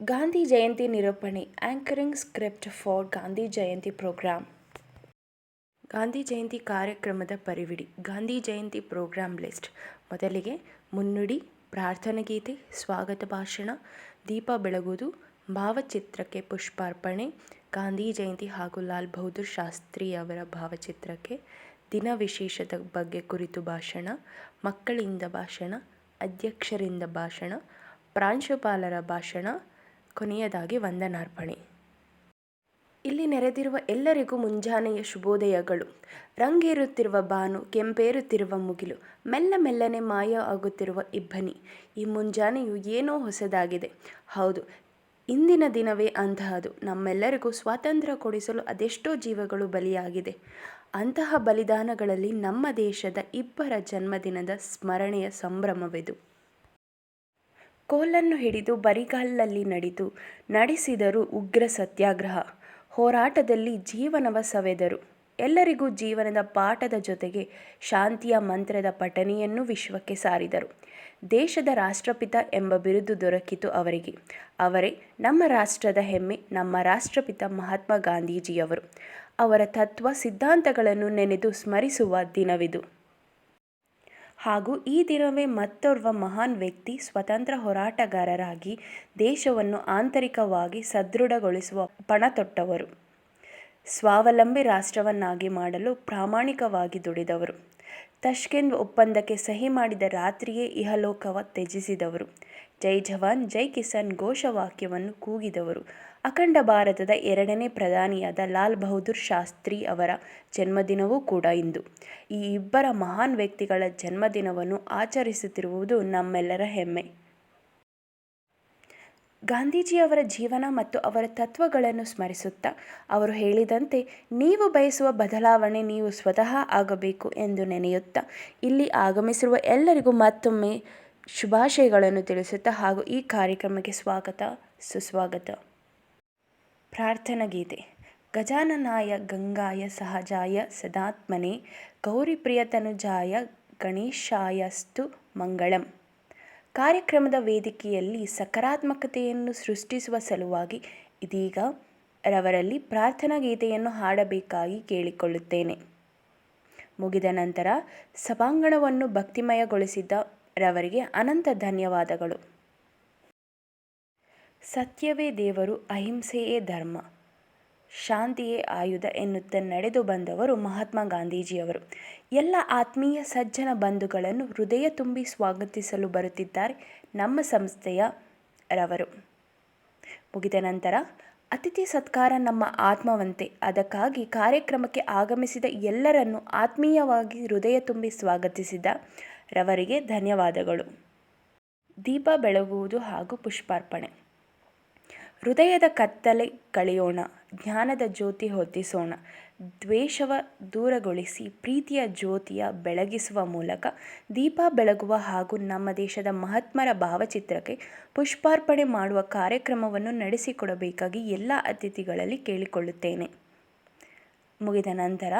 ಗಾಂಧಿ ಜಯಂತಿ ನಿರೂಪಣೆ anchoring script for Gandhi Jayanti programme Gandhi Jayanti ಕಾರ್ಯಕ್ರಮದ ಪರಿವಿಡಿ, ಗಾಂಧಿ ಜಯಂತಿ ಪ್ರೋಗ್ರಾಂ ಲಿಸ್ಟ್ ಮೊದಲಿಗೆ ಮುನ್ನುಡಿ ಪ್ರಾರ್ಥನಗೀತೆ ಸ್ವಾಗತ ಭಾಷಣ, ದೀಪ ಬೆಳಗುವುದು, ಭಾವಚಿತ್ರಕ್ಕೆ ಪುಷ್ಪಾರ್ಪಣೆ, ಗಾಂಧಿ ಜಯಂತಿ ಹಾಗೂ ಲಾಲ್ ಬಹದ್ದೂರ್ ಶಾಸ್ತ್ರಿ ಅವರ ಭಾವಚಿತ್ರಕ್ಕೆ ದಿನ ವಿಶೇಷದ ಬಗ್ಗೆ ಕುರಿತು ಭಾಷಣ, ಮಕ್ಕಳಿಂದ ಭಾಷಣ, ಅಧ್ಯಕ್ಷರಿಂದ ಭಾಷಣ, ಪ್ರಾಂಶುಪಾಲರ ಭಾಷಣ ಕೊನೆಯದಾಗಿ ವಂದನಾರ್ಪಣೆ. ಇಲ್ಲಿ ನೆರೆದಿರುವ ಎಲ್ಲರಿಗೂ ಮುಂಜಾನೆಯ ಶುಭೋದಯಗಳು. ರಂಗೇರುತ್ತಿರುವ ಬಾನು, ಕೆಂಪೇರುತ್ತಿರುವ ಮುಗಿಲು, ಮೆಲ್ಲ ಮೆಲ್ಲನೆ ಮಾಯ ಆಗುತ್ತಿರುವ ಇಬ್ಬನಿ. ಈ ಮುಂಜಾನೆಯು ಏನೋ ಹೊಸದಾಗಿದೆ. ಹೌದು, ಇಂದಿನ ದಿನವೇ ಅಂತಹದು. ನಮ್ಮೆಲ್ಲರಿಗೂ ಸ್ವಾತಂತ್ರ್ಯ ಕೊಡಿಸಲು ಅದೆಷ್ಟೋ ಜೀವಗಳು ಬಲಿಯಾಗಿದೆ. ಅಂತಹ ಬಲಿದಾನಗಳಲ್ಲಿ ನಮ್ಮ ದೇಶದ ಇಬ್ಬರ ಜನ್ಮದಿನದ ಸ್ಮರಣೆಯ ಸಂಭ್ರಮವಿದು. ಕೋಲನ್ನು ಹಿಡಿದು ಬರಿಗಾಲಲ್ಲಿ ನಡೆದು ನಡೆಸಿದರು ಉಗ್ರ ಸತ್ಯಾಗ್ರಹ. ಹೋರಾಟದಲ್ಲಿ ಜೀವನವ ಸವೆದರು. ಎಲ್ಲರಿಗೂ ಜೀವನದ ಪಾಠದ ಜೊತೆಗೆ ಶಾಂತಿಯ ಮಂತ್ರದ ಪಠನೆಯನ್ನು ವಿಶ್ವಕ್ಕೆ ಸಾರಿದರು. ದೇಶದ ರಾಷ್ಟ್ರಪಿತ ಎಂಬ ಬಿರುದು ದೊರಕಿತು ಅವರಿಗೆ. ಅವರೇ ನಮ್ಮ ರಾಷ್ಟ್ರದ ಹೆಮ್ಮೆ, ನಮ್ಮ ರಾಷ್ಟ್ರಪಿತ ಮಹಾತ್ಮ ಗಾಂಧೀಜಿಯವರು. ಅವರ ತತ್ವ ಸಿದ್ಧಾಂತಗಳನ್ನು ನೆನೆದು ಸ್ಮರಿಸುವ ದಿನವಿದು. ಹಾಗೂ ಈ ದಿನವೇ ಮತ್ತೋರ್ವ ಮಹಾನ್ ವ್ಯಕ್ತಿ ಸ್ವತಂತ್ರ ಹೋರಾಟಗಾರರಾಗಿ ದೇಶವನ್ನು ಆಂತರಿಕವಾಗಿ ಸದೃಢಗೊಳಿಸುವ ಪಣ ತೊಟ್ಟವರು ಸ್ವಾವಲಂಬಿ ರಾಷ್ಟ್ರವನ್ನಾಗಿ ಮಾಡಲು ಪ್ರಾಮಾಣಿಕವಾಗಿ ದುಡಿದವರು. ತಷ್ಕೆಂದ್ ಒಪ್ಪಂದಕ್ಕೆ ಸಹಿ ಮಾಡಿದ ರಾತ್ರಿಯೇ ಇಹಲೋಕವ ತ್ಯಜಿಸಿದವರು. ಜೈ ಜವಾನ್, ಜೈ ಕಿಸಾನ್ ಘೋಷವಾಕ್ಯವನ್ನು ಕೂಗಿದವರು. ಅಖಂಡ ಭಾರತದ ಎರಡನೇ ಪ್ರಧಾನಿಯಾದ ಲಾಲ್ ಬಹದ್ದೂರ್ ಶಾಸ್ತ್ರಿ ಅವರ ಜನ್ಮದಿನವೂ ಕೂಡ ಇಂದು. ಈ ಇಬ್ಬರ ಮಹಾನ್ ವ್ಯಕ್ತಿಗಳ ಜನ್ಮದಿನವನ್ನು ಆಚರಿಸುತ್ತಿರುವುದು ನಮ್ಮೆಲ್ಲರ ಹೆಮ್ಮೆ. ಗಾಂಧೀಜಿಯವರ ಜೀವನ ಮತ್ತು ಅವರ ತತ್ವಗಳನ್ನು ಸ್ಮರಿಸುತ್ತಾ ಅವರು ಹೇಳಿದಂತೆ, ನೀವು ಬಯಸುವ ಬದಲಾವಣೆ ನೀವು ಸ್ವತಃ ಆಗಬೇಕು ಎಂದು ನೆನೆಯುತ್ತಾ, ಇಲ್ಲಿ ಆಗಮಿಸಿರುವ ಎಲ್ಲರಿಗೂ ಮತ್ತೊಮ್ಮೆ ಶುಭಾಶಯಗಳನ್ನು ತಿಳಿಸುತ್ತಾ ಹಾಗೂ ಈ ಕಾರ್ಯಕ್ರಮಕ್ಕೆ ಸ್ವಾಗತ, ಸುಸ್ವಾಗತ. ಪ್ರಾರ್ಥನಾ ಗೀತೆ ಗಜಾನನಾಯ ಗಂಗಾಯ ಸಹಜಾಯ ಸದಾತ್ಮನೆ ಗೌರಿಪ್ರಿಯತನುಜಾಯ ಗಣೇಶಾಯಸ್ತು ಮಂಗಳಂ. ಕಾರ್ಯಕ್ರಮದ ವೇದಿಕೆಯಲ್ಲಿ ಸಕಾರಾತ್ಮಕತೆಯನ್ನು ಸೃಷ್ಟಿಸುವ ಸಲುವಾಗಿ ಇದೀಗ ರವರಲ್ಲಿ ಪ್ರಾರ್ಥನಾ ಗೀತೆಯನ್ನು ಹಾಡಬೇಕಾಗಿ ಕೇಳಿಕೊಳ್ಳುತ್ತೇನೆ. ಮುಗಿದ ನಂತರ ಸಭಾಂಗಣವನ್ನು ಭಕ್ತಿಮಯಗೊಳಿಸಿದ್ದ ರವರಿಗೆ ಅನಂತ ಧನ್ಯವಾದಗಳು. ಸತ್ಯವೇ ದೇವರು, ಅಹಿಂಸೆಯೇ ಧರ್ಮ. ಶಾಂತಿಯೇ ಆಯುಧ ಎನ್ನುತ್ತಾ ನಡೆದು ಬಂದವರು ಮಹಾತ್ಮ ಗಾಂಧೀಜಿಯವರು. ಎಲ್ಲ ಆತ್ಮೀಯ ಸಜ್ಜನ ಬಂಧುಗಳನ್ನು ಹೃದಯ ತುಂಬಿ ಸ್ವಾಗತಿಸಲು ಬರುತ್ತಿದ್ದಾರೆ ನಮ್ಮ ಸಂಸ್ಥೆಯ ರವರು. ಮುಗಿದ ನಂತರ ಅತಿಥಿ ಸತ್ಕಾರ ನಮ್ಮ ಆತ್ಮವಂತೆ. ಅದಕ್ಕಾಗಿ ಕಾರ್ಯಕ್ರಮಕ್ಕೆ ಆಗಮಿಸಿದ ಎಲ್ಲರನ್ನು ಆತ್ಮೀಯವಾಗಿ ಹೃದಯ ತುಂಬಿ ಸ್ವಾಗತಿಸಿದ ರವರಿಗೆ ಧನ್ಯವಾದಗಳು. ದೀಪ ಬೆಳಗುವುದು ಹಾಗೂ ಪುಷ್ಪಾರ್ಪಣೆ. ಹೃದಯದ ಕತ್ತಲೆ ಕಳೆಯೋಣ, ಜ್ಞಾನದ ಜ್ಯೋತಿ ಹೊತ್ತಿಸೋಣ. ದ್ವೇಷವ ದೂರಗೊಳಿಸಿ, ಪ್ರೀತಿಯ ಜ್ಯೋತಿಯ ಬೆಳಗಿಸುವ ಮೂಲಕ ದೀಪ ಬೆಳಗುವ ಹಾಗೂ ನಮ್ಮ ದೇಶದ ಮಹಾತ್ಮರ ಭಾವಚಿತ್ರಕ್ಕೆ ಪುಷ್ಪಾರ್ಪಣೆ ಮಾಡುವ ಕಾರ್ಯಕ್ರಮವನ್ನು ನಡೆಸಿಕೊಡಬೇಕಾಗಿ ಎಲ್ಲ ಅತಿಥಿಗಳಲ್ಲಿ ಕೇಳಿಕೊಳ್ಳುತ್ತೇನೆ. ಮುಗಿದ ನಂತರ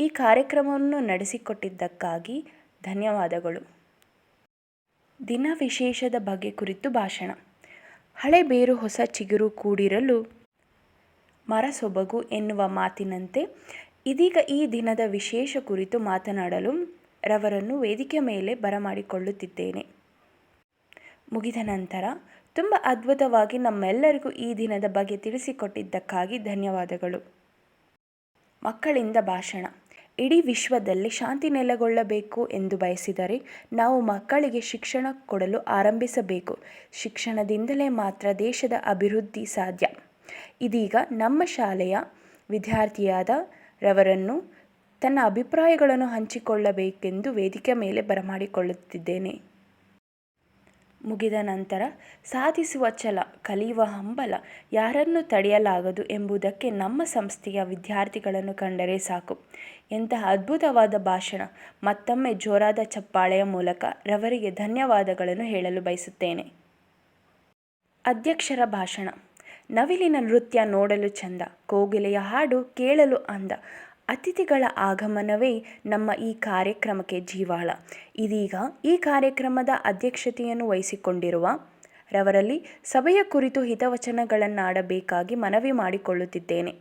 ಈ ಕಾರ್ಯಕ್ರಮವನ್ನು ನಡೆಸಿಕೊಟ್ಟಿದ್ದಕ್ಕಾಗಿ ಧನ್ಯವಾದಗಳು. ದಿನ ವಿಶೇಷದ ಬಗ್ಗೆ ಕುರಿತು ಭಾಷಣ. ಹಳೆ ಬೇರು ಹೊಸ ಚಿಗುರು ಕೂಡಿರಲು ಮರ ಸೊಬಗು ಎನ್ನುವ ಮಾತಿನಂತೆ ಇದೀಗ ಈ ದಿನದ ವಿಶೇಷ ಕುರಿತು ಮಾತನಾಡಲು ರವರನ್ನು ವೇದಿಕೆ ಮೇಲೆ ಬರಮಾಡಿಕೊಳ್ಳುತ್ತಿದ್ದೇನೆ. ಮುಗಿದ ನಂತರ ತುಂಬ ಅದ್ಭುತವಾಗಿ ನಮ್ಮೆಲ್ಲರಿಗೂ ಈ ದಿನದ ಬಗ್ಗೆ ತಿಳಿಸಿಕೊಟ್ಟಿದ್ದಕ್ಕಾಗಿ ಧನ್ಯವಾದಗಳು. ಮಕ್ಕಳಿಂದ ಭಾಷಣ. ಇಡೀ ವಿಶ್ವದಲ್ಲಿ ಶಾಂತಿ ನೆಲೆಗೊಳ್ಳಬೇಕು ಎಂದು ಬಯಸಿದರೆ ನಾವು ಮಕ್ಕಳಿಗೆ ಶಿಕ್ಷಣ ಕೊಡಲು ಆರಂಭಿಸಬೇಕು. ಶಿಕ್ಷಣದಿಂದಲೇ ಮಾತ್ರ ದೇಶದ ಅಭಿವೃದ್ಧಿ ಸಾಧ್ಯ. ಇದೀಗ ನಮ್ಮ ಶಾಲೆಯ ವಿದ್ಯಾರ್ಥಿಯಾದ ರವರನ್ನು ತನ್ನ ಅಭಿಪ್ರಾಯಗಳನ್ನು ಹಂಚಿಕೊಳ್ಳಬೇಕೆಂದು ವೇದಿಕೆ ಮೇಲೆ ಬರಮಾಡಿಕೊಳ್ಳುತ್ತಿದ್ದೇನೆ. ಮುಗಿದ ನಂತರ ಸಾಧಿಸುವ ಛಲ, ಕಲಿಯುವ ಹಂಬಲ ಯಾರನ್ನು ತಡೆಯಲಾಗದು ಎಂಬುದಕ್ಕೆ ನಮ್ಮ ಸಂಸ್ಥೆಯ ವಿದ್ಯಾರ್ಥಿಗಳನ್ನು ಕಂಡರೆ ಸಾಕು. ಎಂತಹ ಅದ್ಭುತವಾದ ಭಾಷಣ, ಮತ್ತೊಮ್ಮೆ ಜೋರಾದ ಚಪ್ಪಾಳೆಯ ಮೂಲಕ ರವರಿಗೆ ಧನ್ಯವಾದಗಳನ್ನು ಹೇಳಲು ಬಯಸುತ್ತೇನೆ. ಅಧ್ಯಕ್ಷರ ಭಾಷಣ, ನವಿಲಿನ ನೃತ್ಯ ನೋಡಲು ಚಂದ, ಕೋಗಿಲೆಯ ಹಾಡು ಕೇಳಲು ಅಂದ ಅತಿಥಿಗಳ ಆಗಮನವೇ ನಮ್ಮ ಈ ಕಾರ್ಯಕ್ರಮಕ್ಕೆ ಜೀವಾಳ. ಇದೀಗ ಈ ಕಾರ್ಯಕ್ರಮದ ಅಧ್ಯಕ್ಷತೆಯನ್ನು ವಹಿಸಿಕೊಂಡಿರುವ ರವರಲ್ಲಿ ಸಭೆಯ ಕುರಿತು ಹಿತವಚನಗಳನ್ನಾಡಬೇಕಾಗಿ ಮನವಿ ಮಾಡಿಕೊಳ್ಳುತ್ತಿದ್ದೇನೆ.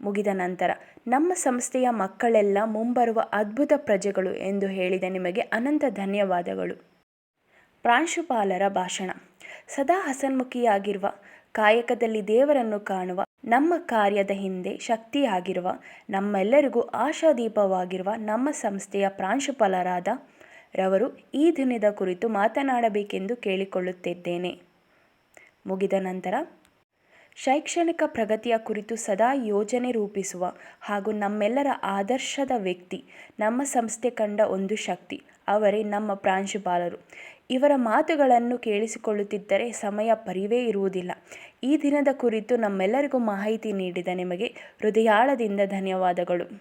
ಮುಗಿದ ನಂತರ ನಮ್ಮ ಸಂಸ್ಥೆಯ ಮಕ್ಕಳೆಲ್ಲ ಮುಂಬರುವ ಅದ್ಭುತ ಪ್ರಜೆಗಳು ಎಂದು ಹೇಳಿದ ನಿಮಗೆ ಅನಂತ ಧನ್ಯವಾದಗಳು. ಪ್ರಾಂಶುಪಾಲರ ಭಾಷಣ. ಸದಾ ಹಸನ್ಮುಖಿಯಾಗಿರುವ ಕಾಯಕದಲ್ಲಿ ದೇವರನ್ನು ಕಾಣುವ ನಮ್ಮ ಕಾರ್ಯದ ಹಿಂದೆ ಶಕ್ತಿಯಾಗಿರುವ, ನಮ್ಮೆಲ್ಲರಿಗೂ ಆಶಾದೀಪವಾಗಿರುವ ನಮ್ಮ ಸಂಸ್ಥೆಯ ಪ್ರಾಂಶುಪಾಲರಾದ ರವರು ಈ ದಿನದ ಕುರಿತು ಮಾತನಾಡಬೇಕೆಂದು ಕೇಳಿಕೊಳ್ಳುತ್ತಿದ್ದೇನೆ. ಮುಗಿದ ನಂತರ, ಶೈಕ್ಷಣಿಕ ಪ್ರಗತಿಯ ಕುರಿತು ಸದಾ ಯೋಜನೆ ರೂಪಿಸುವ ಹಾಗೂ ನಮ್ಮೆಲ್ಲರ ಆದರ್ಶದ ವ್ಯಕ್ತಿ, ನಮ್ಮ ಸಂಸ್ಥೆ ಕಂಡ ಒಂದು ಶಕ್ತಿ, ಅವರೇ ನಮ್ಮ ಪ್ರಾಂಶುಪಾಲರು. ಇವರ ಮಾತುಗಳನ್ನು ಕೇಳಿಸಿಕೊಳ್ಳುತ್ತಿದ್ದರೆ ಸಮಯ ಪರಿವೇ ಇರುವುದಿಲ್ಲ. ಈ ದಿನದ ಕುರಿತು ನಮ್ಮೆಲ್ಲರಿಗೂ ಮಾಹಿತಿ ನೀಡಿದ ನಿಮಗೆ ಹೃದಯಾಳದಿಂದ ಧನ್ಯವಾದಗಳು.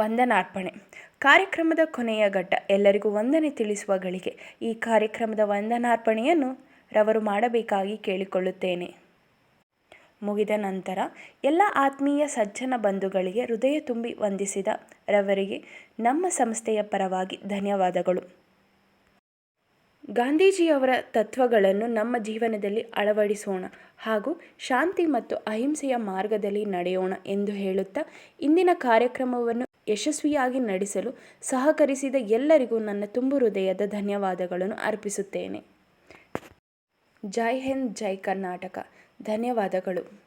ವಂದನಾರ್ಪಣೆ. ಕಾರ್ಯಕ್ರಮದ ಕೊನೆಯ ಘಟ್ಟ ಎಲ್ಲರಿಗೂ ವಂದನೆ ತಿಳಿಸುವ ಗಳಿಗೆ ಈ ಕಾರ್ಯಕ್ರಮದ ವಂದನಾರ್ಪಣೆಯನ್ನು ರವರು ಮಾಡಬೇಕಾಗಿ ಕೇಳಿಕೊಳ್ಳುತ್ತೇನೆ. ಮುಗಿದ ನಂತರ ಎಲ್ಲ ಆತ್ಮೀಯ ಸಜ್ಜನ ಬಂಧುಗಳಿಗೆ ಹೃದಯ ತುಂಬಿ ವಂದಿಸಿದ ರವರಿಗೆ ನಮ್ಮ ಸಂಸ್ಥೆಯ ಪರವಾಗಿ ಧನ್ಯವಾದಗಳು. ಗಾಂಧೀಜಿಯವರ ತತ್ವಗಳನ್ನು ನಮ್ಮ ಜೀವನದಲ್ಲಿ ಅಳವಡಿಸೋಣ ಹಾಗೂ ಶಾಂತಿ ಮತ್ತು ಅಹಿಂಸೆಯ ಮಾರ್ಗದಲ್ಲಿ ನಡೆಯೋಣ ಎಂದು ಹೇಳುತ್ತಾ ಇಂದಿನ ಕಾರ್ಯಕ್ರಮವನ್ನು ಯಶಸ್ವಿಯಾಗಿ ನಡೆಸಲು ಸಹಕರಿಸಿದ ಎಲ್ಲರಿಗೂ ನನ್ನ ತುಂಬು ಹೃದಯದ ಧನ್ಯವಾದಗಳನ್ನು ಅರ್ಪಿಸುತ್ತೇನೆ. ಜೈ ಹಿಂದ್, ಜೈ ಕರ್ನಾಟಕ. ಧನ್ಯವಾದಗಳು.